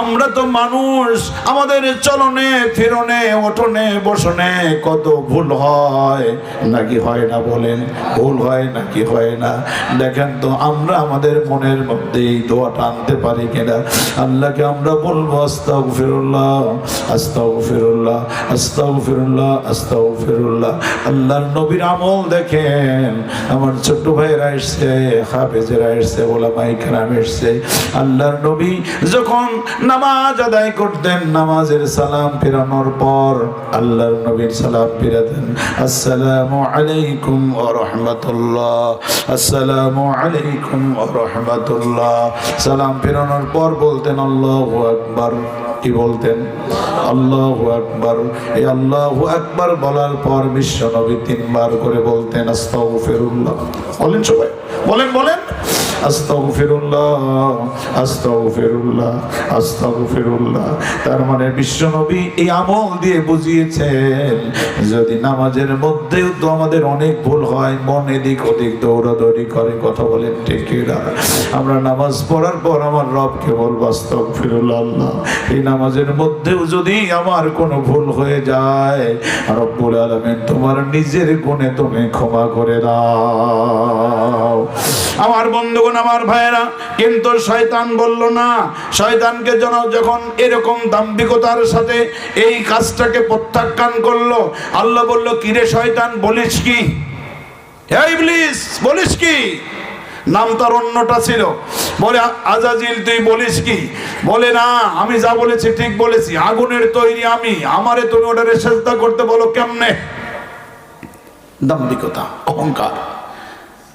আমরা তো মানুষ, আমাদের চলনে, ফিরনে ওঠনে বসনে কত ভুল হয়। নাকি হয় না বলেন? ভুল হয় নাকি হয় না? দেখেন তো, আমরা আমাদের মনের মধ্যে এই দোয়াটা আনতে পারি কিনা? আল্লাহকে আমরা বলব আস্তাও ফিরুল্লাহ আস্তাও ফিরুল্লাহ আস্তাও ফিরুল্লাহ আস্তাও ফিরুল্লাহ আল্লাহর নবীর আমল দেখেন, আমার ছোট্ট ভাইয়েরা এসছে, হাফেজেরা এসছে ওলামাই কেরাম এসছে। আল্লাহর নবী যখন নামাজ আদায় করতেন, নামাজের সালাম ফেরানোর পর আল্লাহর নবীর সালাম ফিরাতেন। আসসালামু আলাইকুম ওয়া রাহমাতুল্লাহ। আসসালামু আলাইকুম ওয়া রাহমাতুল্লাহ। সালাম ফেরানোর পর বলতেন, আল্লাহ আকবার। কি বলতেন, আল্লাহু আকবার। এই আল্লাহু আকবার বলার পর বিশ্ব নবী তিনবার করে বলতেন, আস্তাগফিরুল্লাহ। বলেন সবাই, বলেন বলেন তার মানে বিশ্ব নবী এই আমল দিয়ে বুঝিয়েছেন, যদি নামাজের মধ্যেও তো আমাদের অনেক ভুল হয়, মন এদিক ওদিক দৌড়াদৌড়ি করে, কথা ঠিক কিনা আমরা নামাজ পড়ার পর আমার রবকে বলব, আস্তাগফিরুল্লাহ আল্লাহ। এই নামাজের মধ্যেও যদি আমার কোনো ভুল হয়ে যায়, রব্বুল আলামিন তোমার নিজের গুণে তুমি ক্ষমা করে দাও। আমার বন্ধুগণ, আমার ভাইয়েরা, কিন্তু শয়তান বলল না, শয়তানকে যেন যখন এরকম দাম্ভিকতার সাথে এই কাজটাকে প্রত্যাখ্যান করল, আল্লাহ বলল, কিরে শয়তান, বলিস কি? এই ইবলিস, বলিস কি? নাম তার অন্যটা ছিল। বলে আজাজিল, তুই বলিস কি? বলে, না, আমি যা বলেছি ঠিক বলেছি। আগুনের তৈরি আমি। আমারে তুমি ওটারে চেষ্টা করতে বলো কেমনে? দাম্ভিকতা, অহংকার।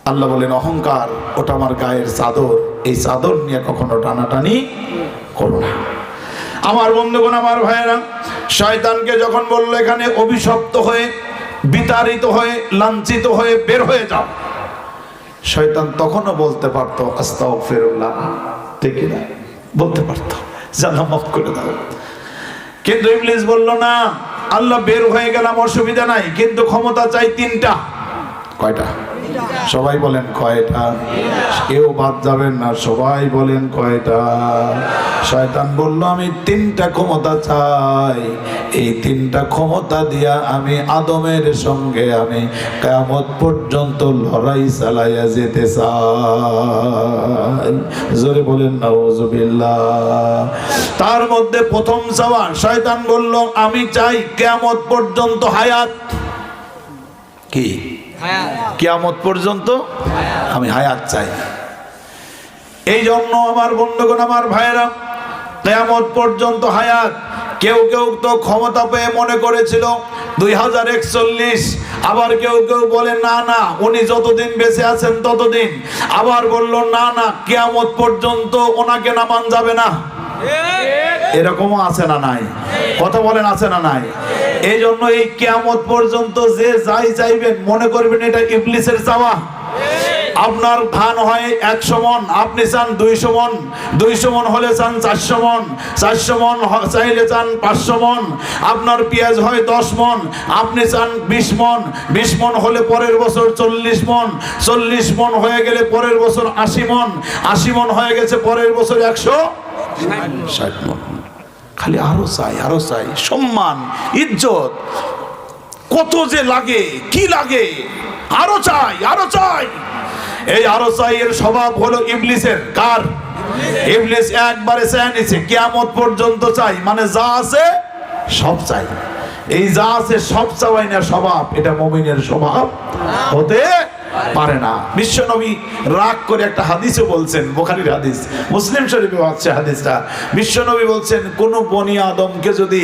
আল্লাহ বলেন, অহংকার, ওটা আমার গায়ের চাদর। এই চাদর নিয়ে কখনো টানাটানি করো না। আমার বন্ধুগণ, আমার ভাইয়েরা, শয়তানকে যখন বলল এখানে, অভিশপ্ত হয়ে, বিতাড়িত হয়ে, লাঞ্ছিত হয়ে বের হয়ে যাও। শয়তান তখনও বলতে পারত আস্তাও ফেরুল্লাহ ঠিক না বলতে পারত। জানা মাফ করে দাও। কিন্তু ইংলিশ বলল, না, আল্লাহ বের হয়ে গেলাম, অসুবিধা নাই। কিন্তু ক্ষমতা চাই তিনটা। কয়টা? সবাই বলেন কয়টা? কেউ বাদ যাবেন না, সবাই বলেন কয়টা? শয়তান বলল, আমি তিনটা ক্ষমতা চাই। এই তিনটা ক্ষমতা দিয়া আমি আদমের সঙ্গে আমি কেমত পর্যন্ত লড়াই চালাইয়া যেতে চাই। জোরে বলেন নাউজুবিল্লাহ তার মধ্যে প্রথম চাওয়া শয়তান বলল, আমি চাই কেমত পর্যন্ত হায়াত। কি? কিয়ামত পর্যন্ত আমি হায়াত চাই। এই জন্য আমার বন্ধুগণ, আমার ভাইয়েরা, কেয়ামত পর্যন্ত হায়াত কেউ কেউ তো ক্ষমতা পেয়ে মনে করেছিল দুই হাজার একচল্লিশ। আবার কেউ কেউ বলে, না না, উনি যতদিন বেঁচে আছেন ততদিন। আবার বলল, না না, কেয়ামত পর্যন্ত ওনাকে নামান যাবে না। এরকমও আছে না নাই? কথা বলেন আছে না নাই? এই জন্য এই কেয়ামত পর্যন্ত যে যাই চাইবেন, মনে করবেন এটা ইবলিসের চাওয়া। আপনার ধান হয় একশো মন, আপনি চান দুইশো মন দুইশো মন হলে চান চারশো মন চারশো মন চাইলে চান পাঁচশো মন, আপনার পেঁয়াজ হয় দশ মন, আপনি চান বিশ মন বিশ মন হলে পরের বছর চল্লিশ মন চল্লিশ মন হয়ে গেলে পরের বছর আশি মন আশি মন হয়ে গেছে পরের বছর একশো খালি আরও চাই আরও চাই সম্মান, ইজ্জত। কত যে লাগে, কি লাগে? আরও চাই আরও চাই এই আরও চাই এর স্বভাব হলো ইবলিসের। কার? ইবলিস একবারে পর্যন্ত চাই। মানে যা আছে, সব চাই। এই যা আছে, সব চাওয়াই না স্বভাব। এটা মমিনের স্বভাব। হতে পারে না। বিশ্ব নবী রাগ করে একটা হাদিসও বলছেন, বোখারির হাদিস, মুসলিম শরীফে হচ্ছে হাদিসটা। বিশ্ব নবী বলছেন, কোন বনি আদমকে যদি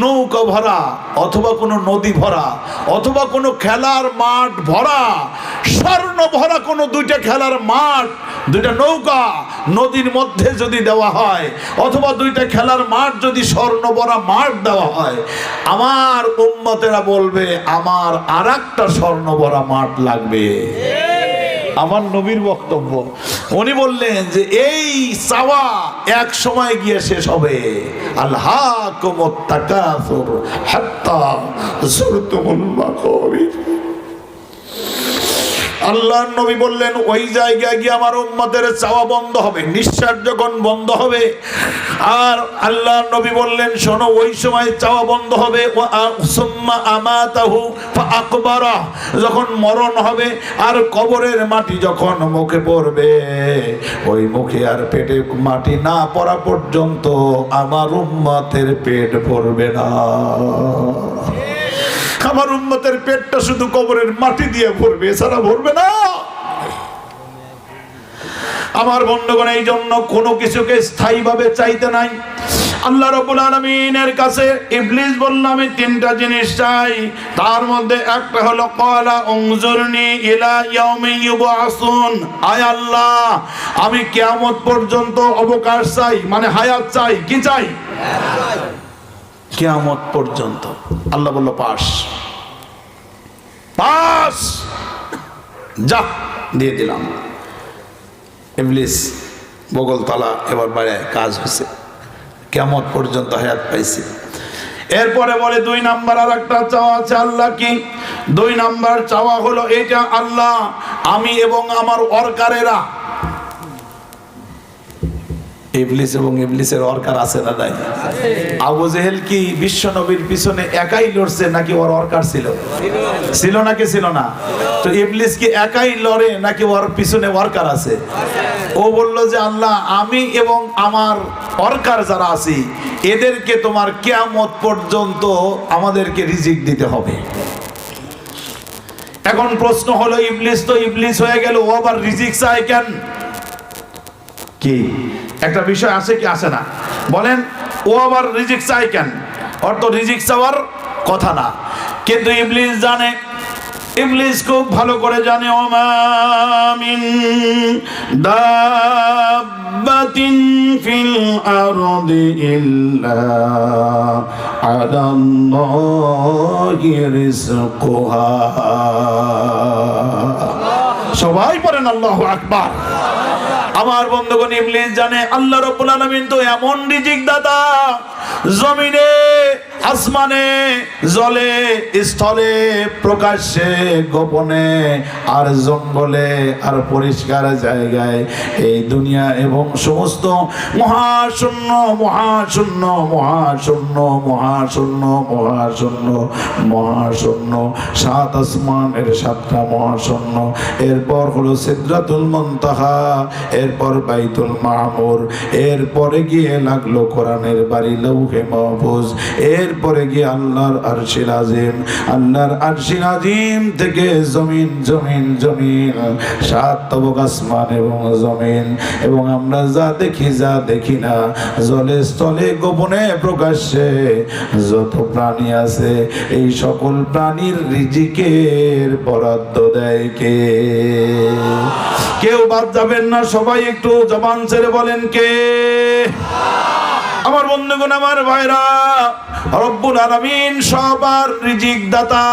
নৌকা ভরা অথবা কোনো নদী ভরা অথবা কোনো খেলার মাঠ ভরা, স্বর্ণ ভরা কোনো দুইটা খেলার মাঠ, দুইটা নৌকা নদীর মধ্যে যদি দেওয়া হয় অথবা দুইটা খেলার মাঠ যদি স্বর্ণ ভরা মাঠ দেওয়া হয়, আমার উম্মতেরা বলবে, আমার আর একটা স্বর্ণ ভরা মাঠ লাগবে। আমার নবীর বক্তব্য। উনি বললেন যে, এই চাওয়া এক সময় গিয়ে শেষ হবে। আল্লাহ কুমত্তাকাসুর হাত্তা যুরতুমুল মাকাবির আল্লাহ নবী বললেন, ওই জায়গায় গিয়ে আমার উম্মতের চাওয়া বন্ধ হবে নিঃশ্বাস যখন বন্ধ হবে। আর আল্লাহ নবী বললেন, শোনো, ওই সময় চাওয়া বন্ধ হবে ফাআকবারা। যখন মরণ হবে, আর কবরের মাটি যখন মুখে পড়বে, ওই মুখে আর পেটে মাটি না পড়া পর্যন্ত আমার উম্মতের পেট ভরবে না। আমার উম্মতের পেটটা শুধু কবরের মাটি দিয়ে ভরবে, এছাড়া ভরবে না। আমার বন্ধুগণ এই জন্য কোনো কিছুকে স্থায়ীভাবে চাইতে নাই। আল্লাহ রবুল আলমিনের কাছে ইবলিস বলল, আমি তিনটা জিনিস চাই। তার মধ্যে একটা হলো কলা অংজুরনি ইলা ইয়াউমি ইউবআসুন। আয় আল্লাহ, আমি কিয়ামত পর্যন্ত অবকাশ চাই মানে হায়াত চাই। কি চাই? কিয়ামত পর্যন্ত। আল্লাহ বলল, পাস। পাস? যা, দিয়ে দিলাম। ইবলিস বগলতলা এবার বাইরে কাজ হয়েছে। কেমন পর্যন্ত হায়াত পাইছে। এরপরে বলে, দুই নাম্বার আর একটা চাওয়া আছে আল্লাহ কি? দুই নাম্বার চাওয়া হলো এটা আল্লাহ, আমি এবং আমার অরকারেরা। ইবলিস এবং ইবলিসের অরকার আছে না নাই? আবু জেহেল কি বিশ্ব নবীর পিছনে একাই লড়ছে নাকি ওর অরকার ছিল? ছিল নাকি ছিল না? তো ইবলিস কি একাই লড়ে নাকি ওর পিছনে ওয়ার্কার আছে? ও বলল যে, আল্লাহ, আমি এবং আমার অরকার যারা আছি, এদেরকে তোমার কেয়ামত পর্যন্ত আমাদেরকে রিজিক দিতে হবে। এখন প্রশ্ন হলো, ইবলিস তো ইবলিস হয়ে গেল, ও আবার রিজিক চায় কেন? কি? একটা বিষয় আছে কি আসে না? বলেন, ও আবার রিজিক চাই কেন? অর্থ রিজিক চাওয়ার কথা না। কিন্তু ইবলিস জানে, ইবলিস খুব ভালো করে জানে ওমামিন দাব্বাতিন ফিল আরদি ইল্লা আলাল্লাহি রিজকুহা সবাই পড়েন আল্লাহু আকবার। আমার বন্ধুগণ ইবলিস জানে আল্লাহ রাব্বুল আলামিন তো এমন রিজিক দাতা জমিনে আসমানে, জলে, স্থলে, প্রকাশ্যে, গোপনে, আর জঙ্গলে, আর পরিষ্কার জায়গায়। এই দুনিয়া এবং সমস্ত মহাশূন্য মহাশূন্য মহাশূন্য মহাশূন্য মহাশূন্য মহাশূন্য। সাত আসমান আসমানের সাতটা মহাশূন্য। এরপর হলো সিদ্রাতুল মুনতাহা, এরপর বাইতুল মামুর, এরপরে গিয়ে লাগল কোরআনের বাড়ি লৌহে মাহফুজ এরপরে গিয়ে আল্লাহর আরশিল আজিম, আল্লাহর আরশিল আজিম থেকে জমিন জমিন জমিন, সাত তবক আসমান এবং জমিন। এবং আমরা যা দেখি যা দেখি না, জলে স্থলে গোপনে প্রকাশ্যে যত প্রাণী আছে, এই সকল প্রাণীর রিজিকের বরাদ্দ দেয় কে? কেউ বাদ যাবেন না, সবাই একটু জবান ছেড়ে বলেন কে? আমার বন্ধুগণ, আমার ভাইরা, রব্বুল আলামিন সবার রিজিক দাতা।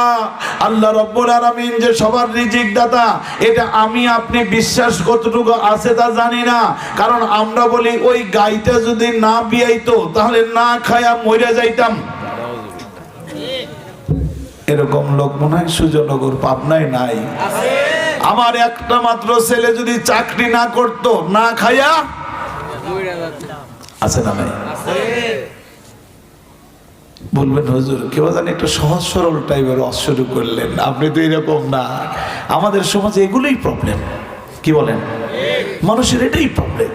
আল্লাহ রব্বুল আলামিন যে সবার রিজিক দাতা, এটা আমি আপনি বিশ্বাস কতটুকু আছে তা জানি না। কারণ আমরা বলি, ওই গাইটা যদি না বিয়াইতো, তাহলে না খায়া মরে যাইতাম। এরকম লোক মনে হয় সুজনগর পাবনায় নাই। আমার একটা মাত্র ছেলে যদি চাকরি না করতো, না খায়া আছে না নাই? বলবেন, হুজুর, কেউ জানি একটু সহজ সরল টাইপের শুরু করলেন? আপনি তো এরকম না। আমাদের সমাজে এগুলোই প্রবলেম কি বলেন? মানুষের এটাই প্রবলেম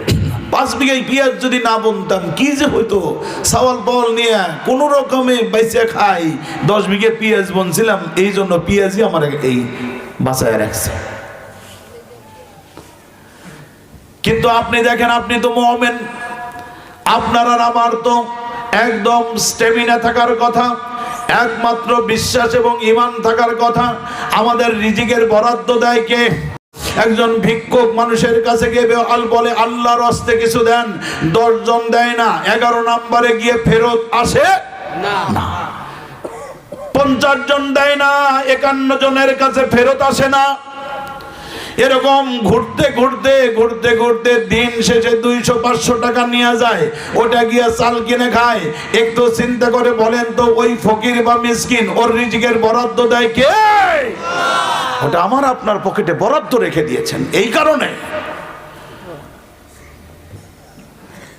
পাঁচ বিঘায় পেঁয়াজ যদি না বুনতাম, কি যে হইতো? সাওয়াল পাওয়াল নিয়ে কোন রকমে বাইসে খাই, দশ বিঘে পেঁয়াজ বুনছিলাম, এই জন্য পেঁয়াজই আমার এই বাঁচায় রাখছে। কিন্তু আপনি দেখেন, আপনি তো মোহামেন আপনার আর আমার তো একদম স্টেমিনা থাকার কথা একমাত্র বিশ্বাস এবং ইমান থাকার কথা। আমাদের রিজিকের বরাদ্দ দেয় কে? একজন ভিক্ষুক মানুষের কাছে গিয়ে আল বলে আল্লাহর হস্তে কিছু দেন। দশজন দেয় না। এগারো নাম্বারে গিয়ে ফেরত আসে? না। পঞ্চাশ জন দেয় না একান্ন জনের কাছে ফেরত আসে না। এরকম ঘুরতে ঘুরতে ঘুরতে ঘুরতে দিন শেষে দুইশো, পাঁচশো টাকা নিয়ে যায়। ওটা গিয়ে চাল কিনে খায়। একটু চিন্তা করে বলেন তো, ওই ফকির বা মিসকিন, ওর রিজিকের বরাদ্দ দেয় কে? ওটা আমার আপনার পকেটে বরাদ্দ রেখে দিয়েছেন। এই কারণে।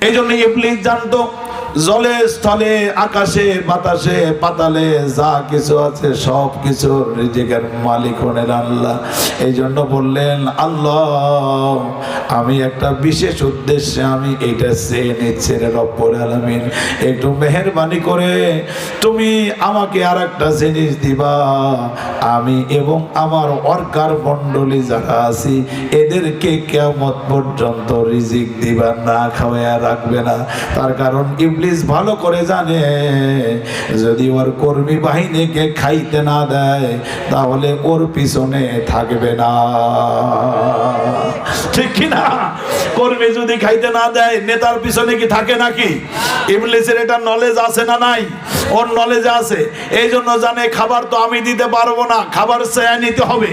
এই জন্য ইবলিস জানতো জলে, স্থলে, আকাশে, বাতাসে, পাতালে যা কিছু আছে, সব কিছু রিজিকের মালিক হলেন আল্লাহ। এই জন্য বললেন, আল্লাহ, আমি একটা বিশেষ উদ্দেশ্যে আমি এটা চেয়ে নিচ্ছি রে রব্বুল আলামিন। একটু মেহেরবানি করে তুমি আমাকে আর একটা জিনিস দিবা। আমি এবং আমার অর্কার মণ্ডলী যারা আছি, এদেরকে কেমন পর্যন্ত রিজিক দিবা, না খাওয়াইয়া রাখবে না। তার কারণ ইবলিস ভালো করে জানে, যদি ওর কর্মী বাহিনীকে খাইতে না দেয়, তাহলে ওর পিছনে থাকবে না। ঠিক কি না? কর্মী যদি খাইতে না দেয়, নেতার পিছনে কি থাকে নাকি? ইবলিসের এটা নলেজ আছে না নাই? ওর নলেজ আছে। এই জন্য জানে, খাবার তো আমি দিতে পারব না, খাবার চেয়ে নিতে হবে।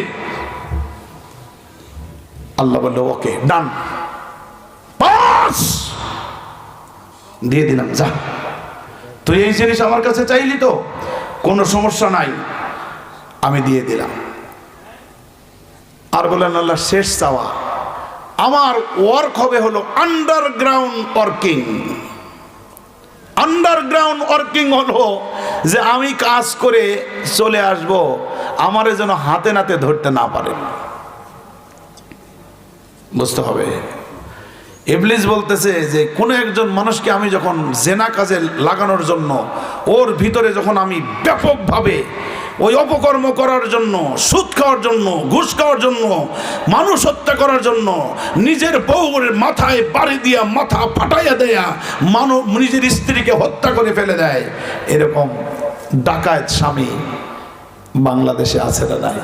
আল্লাহ বলল, ওকে ডান পাস দিয়ে দিলাম, যা। তুই এই জিনিস আমার কাছে চাইলি তো, কোনো সমস্যা নাই, আমি দিয়ে দিলাম। আর বললেন আল্লাহ, শেষ চাওয়া। আমার ওয়ার্ক হবে হলো আন্ডারগ্রাউন্ড ওয়ার্কিং আন্ডারগ্রাউন্ড ওয়ার্কিং হলো যে আমি কাজ করে চলে আসব, আমারে যেন হাতে নাতে ধরতে না পারে। বুঝতে হবে? ইবলিস বলতেছে যে, কোনো একজন মানুষকে আমি যখন জেনা কাজে লাগানোর জন্য, ওর ভিতরে যখন আমি ব্যাপকভাবে ওই অপকর্ম করার জন্য, সুদ খাওয়ার জন্য, ঘুষ খাওয়ার জন্য, মানুষ হত্যা করার জন্য, নিজের বউর মাথায় বাড়ি দিয়া মাথা ফাটাইয়া দেয়া মানব, নিজের স্ত্রীকে হত্যা করে ফেলে দেয়, এরকম ডাকাত স্বামী বাংলাদেশে আছে না নাই?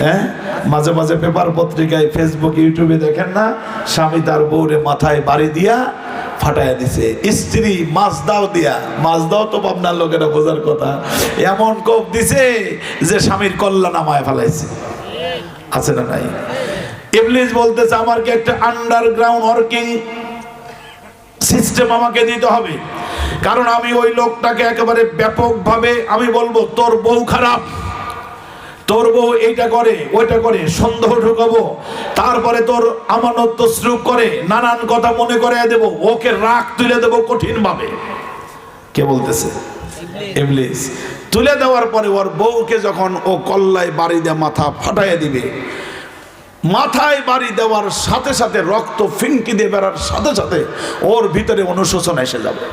হ্যাঁ? মাঝে মাঝে পেপার পত্রিকায় ফেসবুক ইউটিউবে দেখেন না, স্বামী তার বউরে মাথায় বাড়ি দিয়া ফাটাইয়া দিছে। স্ত্রী মাছ দাও দিয়া মাছ দাও তো আপনার লোকেরা বোঝার কথা, এমন কোপ দিছে যে স্বামীর কল্যাণ নামায় ফেলাইছে। আছে না নাই? ইবলিস বলতেছে, আমার কি একটা আন্ডারগ্রাউন্ড ওয়ার্কিং সিস্টেম আমাকে দিতে হবে? কারণ আমি ওই লোকটাকে একেবারে ব্যাপকভাবে, আমি বলব, তোর বউ খারাপ। তোর বউ এইটা করে ওইটা করে সন্দেহ ঢুকাবো। তারপরে তোর আমানত শ্রুপ করে নানান কথা মনে করে দেব ওকে রাগ তুলে দেবো কঠিন ভাবে কে বলতেছে? ইবলিস। তুলে দেওয়ার পরে ওর বউকে যখন ও কল্লায় বাড়ি দিয়ে মাথা ফাটাইয়া দিবে মাথায় বাড়ি দেওয়ার সাথে সাথে রক্ত ফিনকি দিয়ে বেড়ার সাথে সাথে ওর ভিতরে অনুশোচনা এসে যাবে।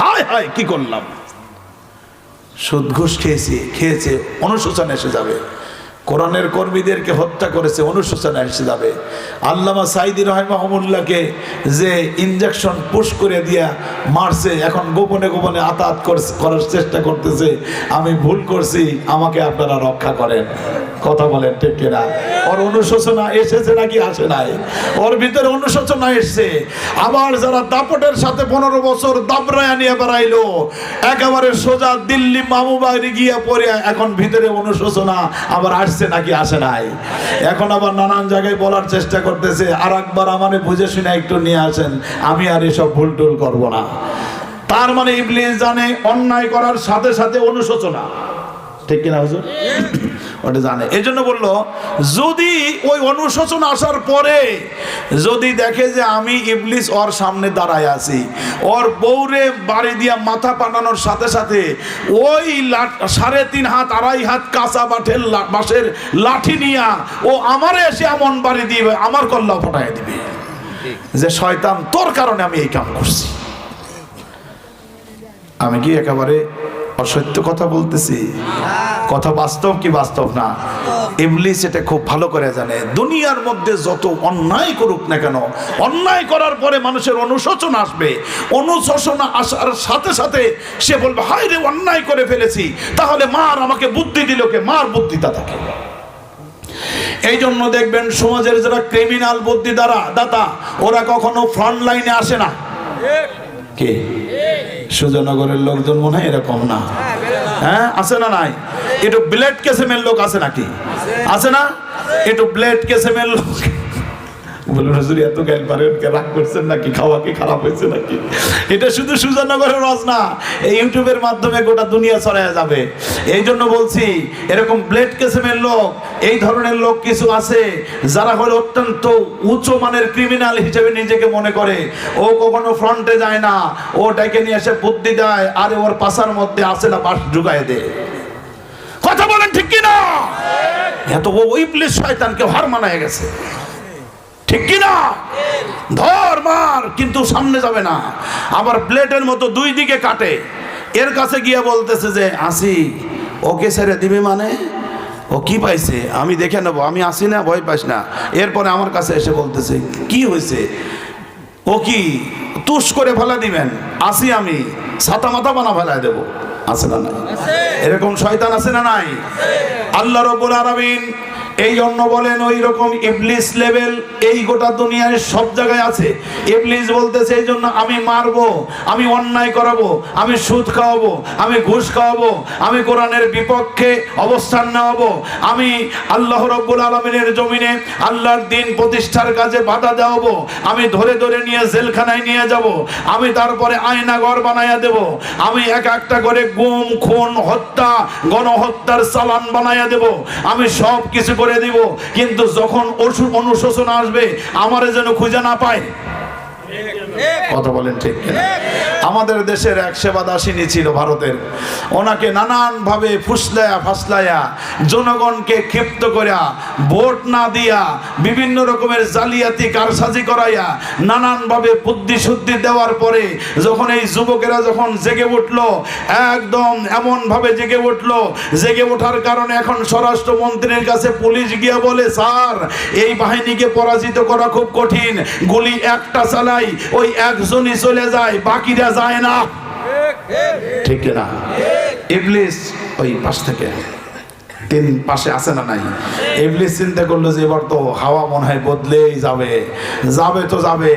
হায় হায় কি করলাম? সুদ ঘুষ খেয়েছি খেয়েছে অনুশোচনে এসে যাবে। কোরআনের কর্মীদেরকে হত্যা করেছে, অনুশোচনা এসে যাবে। আল্লামা সাইদি রহমাহমুল্লাহকে যে ইঞ্জেকশন পুশ করে দিয়া মারছে, এখন গোপনে গোপনে আতাত করার চেষ্টা করতেছে, আমি ভুল করছি, আমাকে আপনারা রক্ষা করেন। কথা বলেন ঠিক কিনা? ওর অনুশোচনা এসেছে নাকি আসে নাই? ওর ভিতরে অনুশোচনা এসছে। আবার যারা দাপটের সাথে পনেরো বছর দাবরায়া নিয়ে বেড়াইলো, একেবারে সোজা দিল্লি মামুবাড়ি গিয়ে পড়ে, এখন ভিতরে অনুশোচনা, আবার আসছে নাকি আসে নাই? এখন আবার নানান জায়গায় বলার চেষ্টা করতেছে আর একবার আমারে বুঝে শুনে একটু নিয়ে আসেন, আমি আর এসব ভুল টুল করব না। তার মানে ইবলিস জানে অন্যায় করার সাথে সাথে অনুশোচনা। ঠিক কিনা হুজুর? ওটা জানে। এই জন্য বলল, যদি ওই অনুশোচন আসার পরে যদি দেখে যে আমি ইবলিস ওর সামনে দাঁড়ায় আছি, ওর বউরে বাড়ি দিয়া মাথা পাঠানোর সাথে সাথে ওই সাড়ে তিন হাত, আড়াই হাত কাঁচা বাঠের বাঁশের লাঠি নিয়া ও আমারে এসে এমন বাড়ি দিবে, আমার কল্লা ফটাই দিবে। যে শয়তান, তোর কারণে আমি এই কাম করছি। আমি কি একেবারে অসত্য কথা বলতেছি। কথা বাস্তব কি বাস্তব না? ইবলিস এটা খুব ভালো করে জানে। দুনিয়ার মধ্যে যত অন্যায় করুক না কেন, অন্যায় করার পরে মানুষের অনুশোচন আসবে। অনুশোচন আসার সাথে সাথে সে বলবে হায় রে অন্যায় করে ফেলেছি। তাহলে মার আমাকে বুদ্ধি দিল কে? মার বুদ্ধিটা থাকে এই জন্য দেখবেন সমাজের যারা ক্রিমিনাল বুদ্ধি দ্বারা দাতা, ওরা কখনো ফ্রন্ট লাইনে আসে না। কে? সুজনগরের লোকজন মনে হয় এরকম না। হ্যাঁ আছে না নাই? একটু ব্লেড কেসেমের লোক আছে নাকি? আছে না? একটু ব্লেড কেসেমের মেললো হুজুর, এত জ্ঞান পারেন কে রাগ করছেন নাকি? খাওয়া কি খারাপ হয়েছে নাকি? এটা শুধু সুজানগরের রস না, এই ইউটিউবের মাধ্যমে গোটা দুনিয়া ছড়ায় যাবে। এই জন্য বলছি, এরকম ব্লেড কেসেমের লোক, এই ধরনের লোক কিছু আছে যারা হলো অত্যন্ত উচ্চ মানের ক্রিমিনাল হিসেবে নিজেকে মনে করে। ও কখনো ফ্রন্টে যায় না, ও ডেকে নিয়ে এসে বুদ্ধি দেয়, আরে ওর পাশার মধ্যে আসে না বাস ঢুকায় দেয় কথা বলেন ঠিক কিনা? এত ওই প্লেস শয়তানকে হার মানায় গেছে। ঠিক কিনা? ধর মার কিন্তু সামনে যাবে না। আবার প্লেটের মতো দুই দিকে কাটে। এর কাছে গিয়ে বলতেছে যে আসি ওকে ছেড়ে দিবে মানে? ও কি পাইছে? আমি দেখে নেব। আমি আসি না ভয় পাইস না। এরপরে আমার কাছে এসে বলতেছে কি হয়েছে ও কি তুষ করে ফেলা দিবেন? আসি আমি ছাতা মাথা বানা ফেলায় দেবো। আছে না নাই? এরকম শয়তান আছে না নাই? আল্লাহ রব্বুল আলামিন এই জন্য বলেন ওই রকম ইবলিস লেভেল এই গোটা দুনিয়ায় সব জায়গায় আছে। ইবলিস বলতেছে এই জন্য আমি মারবো, আমি অন্যায় করাবো, আমি সুদ খাওয়াবো, আমি ঘুষ খাওয়াবো, আমি কোরআনের বিপক্ষে অবস্থান নেওয়াবো, আমি আল্লাহ রব্বুল আলমিনের জমিনে আল্লাহর দিন প্রতিষ্ঠার কাজে বাধা দেওয়াবো, আমি ধরে ধরে নিয়ে জেলখানায় নিয়ে যাব, আমি তারপরে আয়না ঘর বানাইয়া দেব, আমি এক একটা করে গুম, খুন, হত্যা, গণহত্যার চালান বানাইয়া দেব, আমি সব কিছু করে দিব। কিন্তু যখন অসু অনুশোচনা আসবে আমারে যেন খুঁজে না পায়। কথা বলেন ঠিক আমাদের দেশের এক সেবাদাসিনী ছিল ভারতের। ওনাকে নানান ভাবে ফুসলায়া ফাসলায়া জনগণকে ক্ষিপ্ত করিয়া, ভোট না দিয়া, বিভিন্ন রকমের জালিয়াতি কারসাজি করাইয়া নানান ভাবে বুদ্ধি শুদ্ধি দেওয়ার পরে যখন এই যুবকেরা যখন জেগে উঠল, একদম এমন ভাবে জেগে উঠল, জেগে ওঠার কারণে এখন স্বরাষ্ট্রমন্ত্রীর কাছে পুলিশ গিয়া বলে, স্যার, এই বাহিনীকে পরাজিত করা খুব কঠিন। গুলি একটা চালাই, ওই একজনই চলে যায়, বাকিরা যায় না। ঠিক না? ইবলিস ওই পাশ থেকে। তিন পাশে আছে না নাই? ইবলিস চিন্তা করল যে এবার তো হাওয়া মনে হয় বদলেই যাবে। যাবে তো যাবে।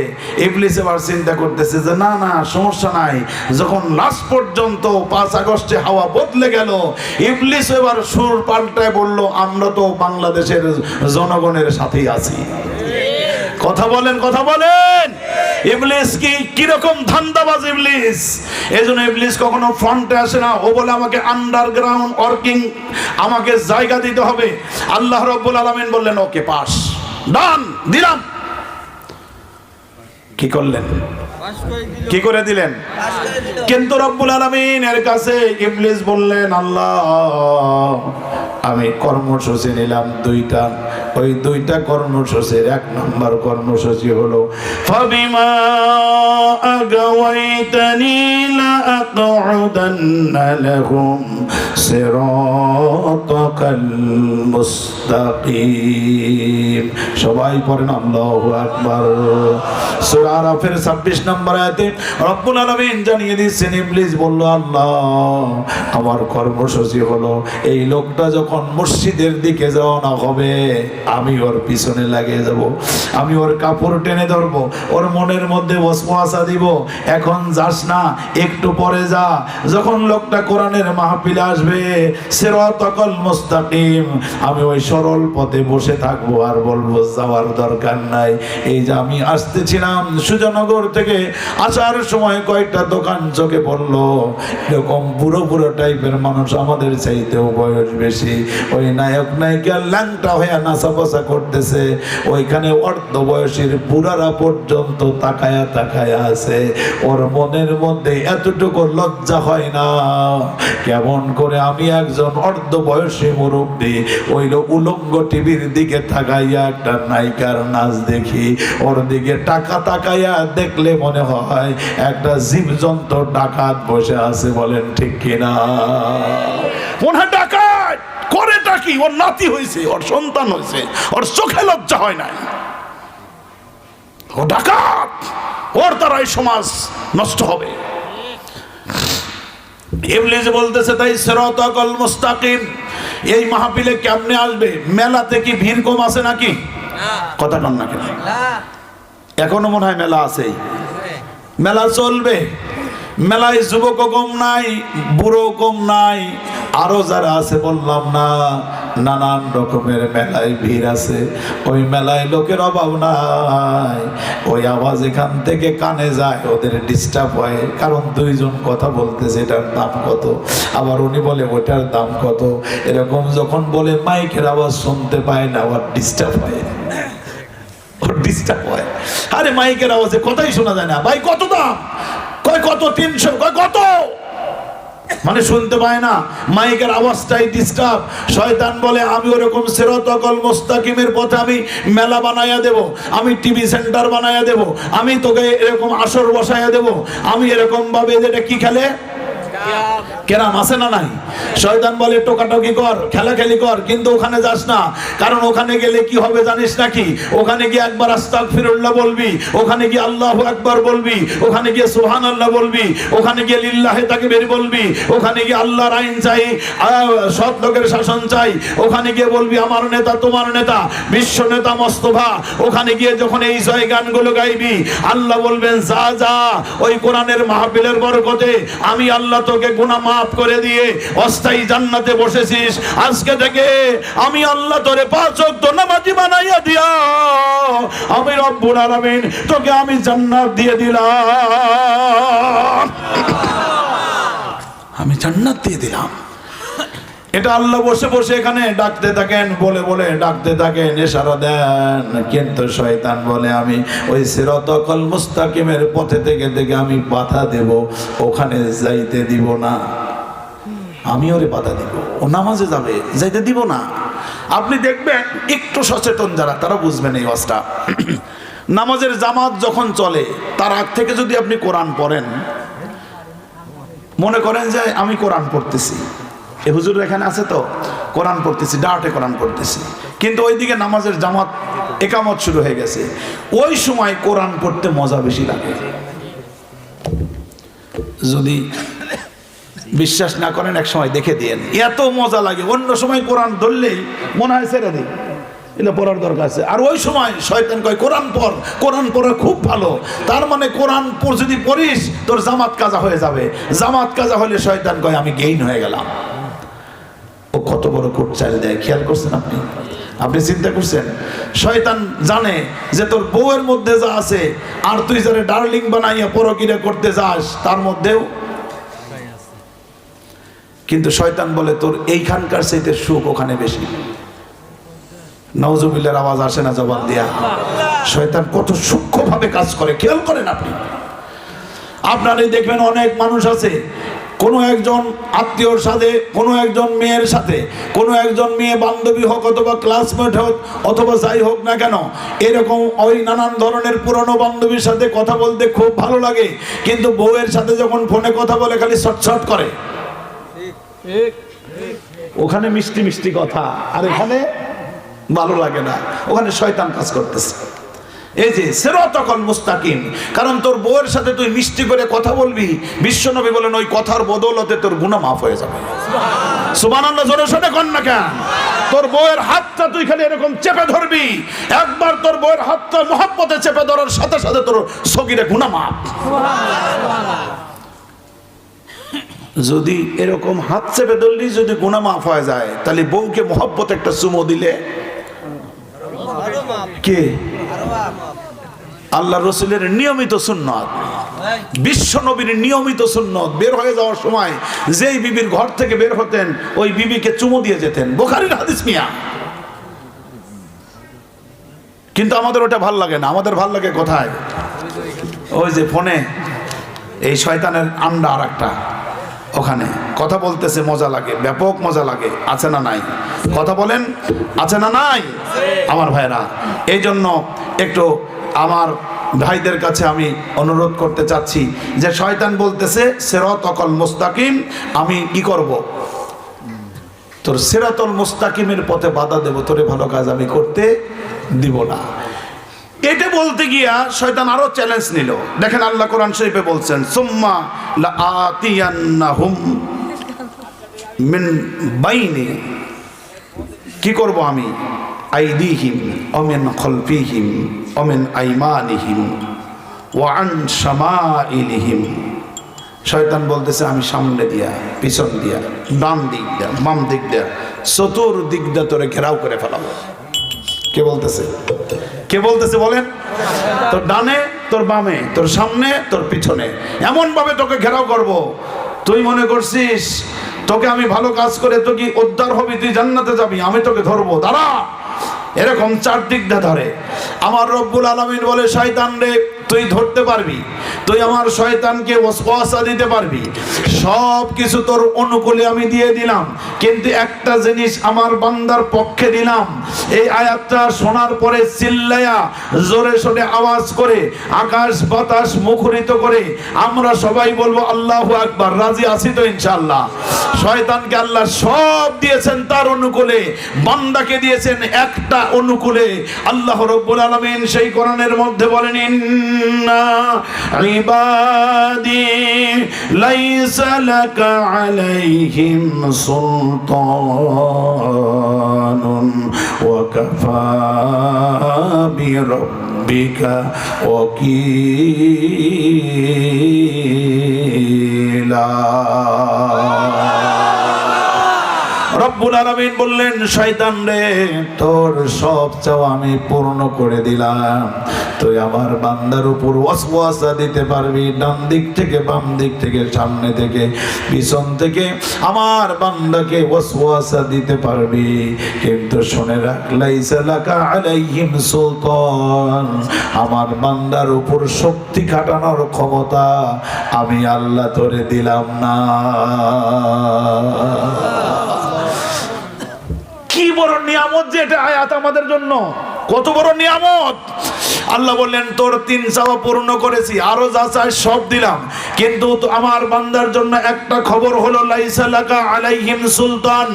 ইবলিস এবার চিন্তা করতেছে যে না না, সমস্যা নাই। যখন লাস্ট পর্যন্ত পাঁচ আগস্টে হাওয়া বদলে গেল, ইবলিস এবার সুর পাল্টায় বলল, আমরা তো বাংলাদেশের জনগণের সাথেই আছি। কথা বলেন কথা বলেন। ইবলিস কি, কীরকম ধান্দাবাজ ইবলিস? এই জন্য ইবলিস কখনো ফ্রন্টে আসে না। ও বলে, আমাকে আন্ডারগ্রাউন্ড ওয়ার্কিং আমাকে জায়গা দিতে হবে। আল্লাহ রব্বুল আলামিন বললেন, ওকে, পাস। ডান দিলাম। কি করলেন? কি করে দিলেন? কিন্তু রব্বুল আলামিন এর কাছে ইবলিস বললেন, আল্লাহ, আমি কর্মসূচি নিলাম দুইটা। ওই দুইটা কর্মসূচির এক নম্বর কর্মসূচি হলো, ফাবিমা আগাওয়াইতানি সিরাতাকাল মুস্তাকিম সবাই পড়েন আল্লাহু আকবার। সূরা 26 নম্বর আয়াতে রব্বুল আলামিন জানিয়ে দিচ্ছেন ইবলিস বলল, আল্লাহ, আমার কর্মসূচি হলো এই লোকটা যখন মসজিদের দিকে রওনা হবে, আমি ওর পিছনে লাগিয়ে যাব আমি ওর কাপড় টেনে ধরবো, ওর মনের মধ্যে ওয়াসওয়াসা দিব, এখন যাস না, একটু পরে যা। যখন লোকটা কোরআনের মাহফিলে আসবে, সিরাতাকাল মুস্তাকিম আমি ওই সরল পথে বসে থাকব আর বলব, যাওয়ার দরকার নাই। এই যে আমি আসতেছিলাম সুজনগর থেকে, আসার সময় কয়েকটা দোকান চোখে পড়ল। এরকম বুড়ো বুড়ো টাইপের মানুষ আমাদের চাইতেও বয়স বেশি। ওই নায়ক নায়িকা ল্যাংটা হয়ে নাচা বসা করতেছে। ওইখানে অর্ধ বয়সীর বুড়ারা পর্যন্ত তাকায়া তাকায়া আছে। ওর মনের মধ্যে এতটুকু লজ্জা হয় না। কেমন করে আমি একজন অর্ধ বয়সী মুরব্বী ওই উলঙ্গ টিভির দিকে একটা নায়িকার নাচ দেখি। ওর দিকে টাকা তাকাইয়া দেখলে মনে হয় একটা জীবজন্তু ডাকাত বসে আছে বলেন ঠিক কিনা? মনে ডাকাত! করে কি? ওর নাতি হয়েছে ওর সন্তান হয়েছে ওর চোখে লজ্জা হয় নাই। ও ডাকাত! ওর দ্বারা এই সমাজ নষ্ট হবে। ইবলিস বলতেছে তাই সিরাতাকাল মুস্তাকিম। এই মাহফিলে কেমনে আসবে? মেলাতে কি ভিড় কম আছে নাকি? কথা কন না কেন? এখনও মনে হয় মেলা আছে। মেলা চলবে। মেলায় যুবক কম নাই বুড়ো কম নাই। আরও যারা আছে, বললাম না, নানান রকমের মেলায় ভিড় আছে। ওই মেলায় লোকের অভাব নাই। ওই আওয়াজ এখান থেকে কানে যায়, ওদের ডিস্টার্ব হয়। কারণ দুইজন কথা বলতেছে, এটার দাম কত? আবার উনি বলে ওটার দাম কত? এরকম যখন বলে, মাইকের আওয়াজ শুনতে পায় না, আবার ডিস্টার্ব হয়। ডিস্টার্ব হয়। আরে মাইকের আওয়াজে কথাই শোনা যায় না। ভাই, কত দাম? কয় কত? তিনশো? কয় কত? মানে শুনতে পায় না। মাইকের আওয়াজটাই ডিস্টার্ব শয়তান বলে, আমি ওরকম সেরতকল মোস্তাকিমের পথে আমি মেলা বানাইয়া দেব। আমি টিভি সেন্টার বানায়া দেব। আমি তোকে এরকম আসর বসায়া দেব। আমি এরকম ভাবে যেটা কি খেলে? কেরাম না নাই? শয়তান বলে কর কর, কিন্তু ওখানে যাস না। কারণ ওখানে গেলে কি হবে জানিস নাকি? ওখানে গিয়ে একবার আস্তাক ফিরুল্লাহ বলবি, ওখানে গিয়ে আল্লাহ একবার বলবি, ওখানে গিয়ে আল্লাহ বলবি, ওখানে গিয়ে লিল্লাহে তাকে বের বলবি, ওখানে গিয়ে আল্লাহর আইন চাই সৎ লোকের শাসন চাই, ওখানে গিয়ে বলবি, আমার নেতা, তোমার নেতা, বিশ্ব নেতা মস্তফা। ওখানে গিয়ে যখন এই জয় গানগুলো গাইবি, আল্লাহ বলবেন, যা যা, ওই কোরআনের মাহফিলের বরকতে আমি আল্লাহ তোকে গুণা মাফ করে দিয়ে অস্থায়ী জান্নাতে বসেছিস। আজকে থেকে আমি আল্লাহ তোরে পাঁচ তো নামাজি বানাইয়া দিয়া, আমি রব্বুল আলামিন তোকে আমি জান্নাত দিয়ে দিলাম। আমি জান্নাত দিয়ে দিলাম। এটা আল্লাহ বসে বসে এখানে ডাকতে থাকেন, বলে বলে ডাকতে থাকেন এসারা দেন। কিন্তু শয়তান বলে, আমি ওই সিরতকল মুস্তাকিমের পথে থেকে থেকে আমি বাধা দেব, ওখানে যাইতে দিব না। আমি ওরে বাধা দিব, ও নামাজে যাবে, যাইতে দিব না। আপনি দেখবেন একটু সচেতন যারা, তারা বুঝবেন এই ওয়াজটা। নামাজের জামাত যখন চলে, তার আগ থেকে যদি আপনি কোরআন পড়েন, মনে করেন যে আমি কোরআন পড়তেছি। এ হুজুর এখানে আছে তো? কোরআন পড়তেছি ডাটে কোরআন পড়তেছি। কিন্তু ওইদিকে নামাজের জামাত একামত শুরু হয়ে গেছে। ওই সময় কোরআন পড়তে মজা বেশি লাগে। যদি বিশ্বাস না করেন, এক সময় দেখে দিয়েন। এত মজা লাগে, অন্য সময় কোরআন ধরলেই মনে হয় ছেড়ে দিই। এটা পড়ার দরকার আছে। আর ওই সময় শয়তান কয়, কোরআন পড়, কোরআন পড়া খুব ভালো। তার মানে কোরআন যদি পড়িস, তোর জামাত কাজা হয়ে যাবে। জামাত কাজা হলে শয়তান কয়, আমি গেইন হয়ে গেলাম। ও কত বড় কোট চাল দেয় খেয়াল করছেন আপনি? আপনি চিন্তা করছেন, শয়তান জানে যে তোর বউয়ের মধ্যে যা আছে, আর তুই যারা ডার্লিং বানাইয়া পরকিরা করতে যাস, তার মধ্যেও? কিন্তু শয়তান বলে, তোর এইখানকার চাইতে সুখ ওখানে বেশি। নওজুবিল্লার আওয়াজ আসে না জবান দিয়া? শয়তান কত সূক্ষ্মভাবে কাজ করে, খেয়াল করেন আপনি। আপনারই দেখবেন অনেক মানুষ আছে কোনো একজন আত্মীয়র সাথে, কোনো একজন মেয়ের সাথে, কোনো একজন মেয়ে বান্ধবী হোক অথবা ক্লাসমেট হোক, অথবা যাই হোক না কেন, এরকম ওই নানান ধরনের পুরনো বান্ধবীর সাথে কথা বলতে খুব ভালো লাগে। কিন্তু বউয়ের সাথে যখন ফোনে কথা বলে, খালি শর্ট করে। ওখানে মিষ্টি মিষ্টি কথা, আর এখানে ভালো লাগে না। ওখানে শয়তান কাজ করতেছে। এই যে সেরতকল মুস্তাকিম, কারণ তোর বউয়ের সাথে তুই মিষ্টি করে কথা বলবি, বিশ্বনবী বলেন, ওই কথার বদৌলতে তোর গুনাহ মাফ হয়ে যাবে। সুবহানাল্লাহ, জোরে শোনে কন না কেন? তোর বউয়ের হাতটা তুই খালি এরকম চেপে ধরবি, একবার তোর বউয়ের হাতটা মহাব্বতে চেপে ধরার সাথে সাথে তোর সগিরে গুনাহ মাফ। যদি এরকম হাত চেপে ধরলি, যদি গুনাহ মাফ হয়ে যায়, তাহলে বউকে মহব্বত একটা চুমো দিলে কে? আল্লাহ রসুলের নিয়মিত সুন্নত। বিশ্ব নবীর নিয়মিত সুন্নত বের হয়ে যাওয়ার সময় যেই বিবির ঘর থেকে বের হতেন, ওই বিবিকে চুমো দিয়ে যেতেন। বোখারির হাদিস মিয়া। কিন্তু আমাদের ওটা ভালো লাগে না। আমাদের ভালো লাগে কোথায়? ওই যে ফোনে। এই শয়তানের আন্ডা আর একটা ওখানে। কথা বলতেছে, মজা লাগে। ব্যাপক মজা লাগে। আছে না নাই? কথা বলেন, আছে না নাই? আমার ভাইরা এই জন্য একটু আমার ভাইদের কাছে আমি অনুরোধ করতে চাচ্ছি যে শয়তান বলতেছে, সেরত অকল মুস্তাকিম, আমি কি করব? তোর সেরাতল মুস্তাকিমের পথে বাধা দেব, তোরে ভালো কাজ আমি করতে দিব না। বলতে গিয়া শয়তান আরও চ্যালেঞ্জ নিল। দেখেন আল্লাহ কোরআন শরীফে বলছেন, সুম্মা আতিয়ান্নাহুম মিন বাইনি। কি করব আমি? আইদিহিম অমেন খলফিহিম অমেন আইমানিহিম ওয়ান শামাইলিহিম। শয়তান বলতেছে, আমি সামনে দিয়া, পিছন দিয়া, ডান দিক দিয়া, বাম দিক দিয়া চতুর দিক দিয়া তোরে ঘেরাও করে ফেলাবো। কে বলতেছে? কে বলতেছে বলেন? তোর ডানে, তোর বামে, তোর সামনে, তোর পিছনে। এমনভাবে তোকে ঘেরাও করব। তুই মনে করছিস, তোকে আমি ভালো কাজ করে তো কি উদ্ধার হবি, তুই জান্নাতে যাবি, আমি তোকে ধরবো। দাঁড়া! এরকম চারদিকটা ধরে। আমার রব্বুল আলমিন বলে, শয়তান রে তুই ধরতে পারবি। তুই আমার শয়তানকে ওয়াসওয়াসা দিতে পারবি। সব কিছু তোর অনুকূলে আমি দিয়ে দিলাম। কিন্তু একটা জিনিস আমার বান্দার পক্ষে দিলাম। এই আয়াতটা শোনার পরে চিল্লায়া জোরে সোরে আওয়াজ করে, আকাশ বাতাস মুখরিত করে আমরা সবাই বলব, আল্লাহু আকবার, রাজি আছি তো ইনশাআল্লাহ। শয়তানকে আল্লাহ সব দিয়েছেন তার অনুকূলে, বান্দাকে দিয়েছেন একটা অনুকূলে। আল্লাহ রব্বুল আলামিন সেই কোরআনের মধ্যে বলেন ইন্না ইবাদি লাইসা লাকা আলাইহিম সুলতানুন ওয়া কাফা বিরাব্বিকা ওয়াকিলা রব্বুল আলামিন বললেন, শয়তান রে, তোর সব চাও আমি পূর্ণ করে দিলাম। তুই আমার বান্দার উপর ওয়াসওয়াসা দিতে পারবি, ডান দিক থেকে বাম দিক থেকে সামনে থেকে, পিছন থেকে আমার বান্দাকে ওয়াসওয়াসা দিতে পারবি। কিন্তু শুনে রাখ, লাইসা আলাইহিম সুলতান, আমার বান্দার উপর শক্তি খাটানোর ক্ষমতা আমি আল্লাহ তোরে দিলাম না। বড় নিয়ামত যে এটা আয়াত আমাদের জন্য। কত বড় নিয়ামত? আল্লাহ বললেন, তোর তিন চাওয়া পূর্ণ করেছি, আরও যা চাই সব দিলাম। কিন্তু আমার বান্দার জন্য একটা খবর হলো, লাইসা লাকা আলাইহিম সুলতান।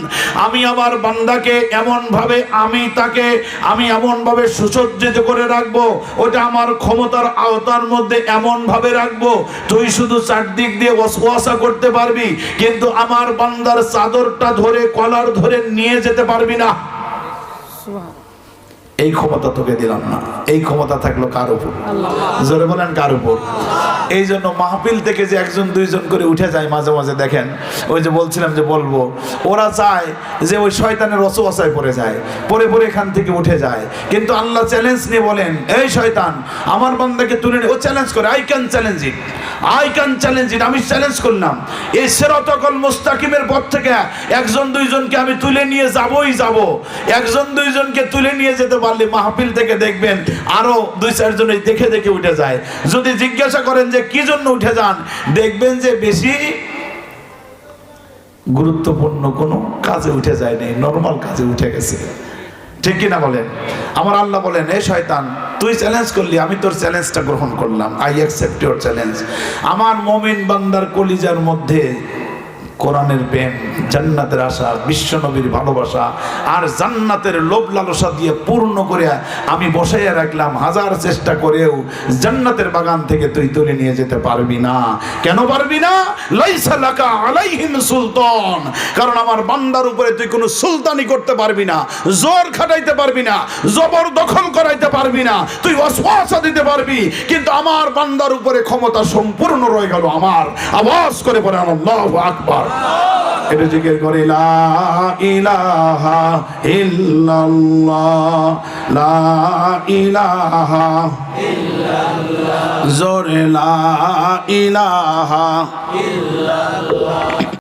আমি আমার বান্দাকে এমন ভাবে আমি তাকে, আমি এমন ভাবে সুসজ্জিত করে রাখব, ওটা আমার ক্ষমতার আওতার মধ্যে এমন ভাবে রাখব, তুই শুধু চারদিক দিয়ে ওয়াসওয়াসা করতে পারবি, কিন্তু আমার বান্দার চাদরটা ধরে, কলার ধরে নিয়ে যেতে পারবি না। এই ক্ষমতা তোকে দিলাম না। এই ক্ষমতা থাকল কার উপর? জোরে বলেন কার উপর? এই জন্য মাহফিল থেকে যে একজন, দুইজন করে উঠে যায় মাঝে মাঝে দেখেন, ওই যে বলছিলাম যে বলব, ওরা চায় যে ওই শয়তানের রসবাসায় পড়ে যায় পরে পরে এখান থেকে উঠে যায়। কিন্তু আল্লাহ চ্যালেঞ্জ নিয়ে বলেন, এই শয়তান, আমার বান্দাকে তুলে ও চ্যালেঞ্জ করে I can challenge it I can challenge it আমি চ্যালেঞ্জ করলাম। এই সেরতকল মুস্তাকিমের পথ থেকে একজন, দুইজনকে আমি তুলে নিয়ে যাবই যাব। একজন, দুইজনকে তুলে নিয়ে যেতে পারলে মাহফিল থেকে দেখবেন, আরও দুই চারজন দেখে দেখে উঠে যায়। যদি জিজ্ঞাসা করেন যে, কি জন্য উঠে যান? দেখবেন যে, বেশি গুরুত্বপূর্ণ কোনো কাজে উঠে যায় নাই নর্মাল কাজে উঠে গেছে। ঠিক কিনা বলেন? আমার আল্লাহ বলেন, এ শয়তান, তুই চ্যালেঞ্জ করলি, আমি তোর চ্যালেঞ্জটা গ্রহণ করলাম। আই অ্যাকসেপ্ট ইউর চ্যালেঞ্জ আমার মমিন বান্দার কলিজার মধ্যে কোরআনের প্রেম, জান্নাতের আশা, বিশ্ব নবীর ভালোবাসা, আর জান্নাতের লোভ লালসা দিয়ে পূর্ণ করে আমি বসাইয়া রাখলাম হাজার চেষ্টা করেও জান্নাতের বাগান থেকে তুই তুলে নিয়ে যেতে পারবি না। কেন পারবি না? লাইসা লাকা আলাইহিম সুলতান। কারণ আমার বান্দার উপরে তুই কোনো সুলতানি করতে পারবি না, জোর খাটাইতে পারবি না, জবর দখল করাইতে পারবি না, তুই অশ্বাসা দিতে পারবি। কিন্তু আমার বান্দার উপরে ক্ষমতা সম্পূর্ণ রয়ে গেল আমার। আওয়াজ করে আমার আল্লাহু আকবার। এটা জিজ্ঞেস করে লা ইলাহা ইল্লাল্লাহ লা ইলাহা জোরে লা ইলাহা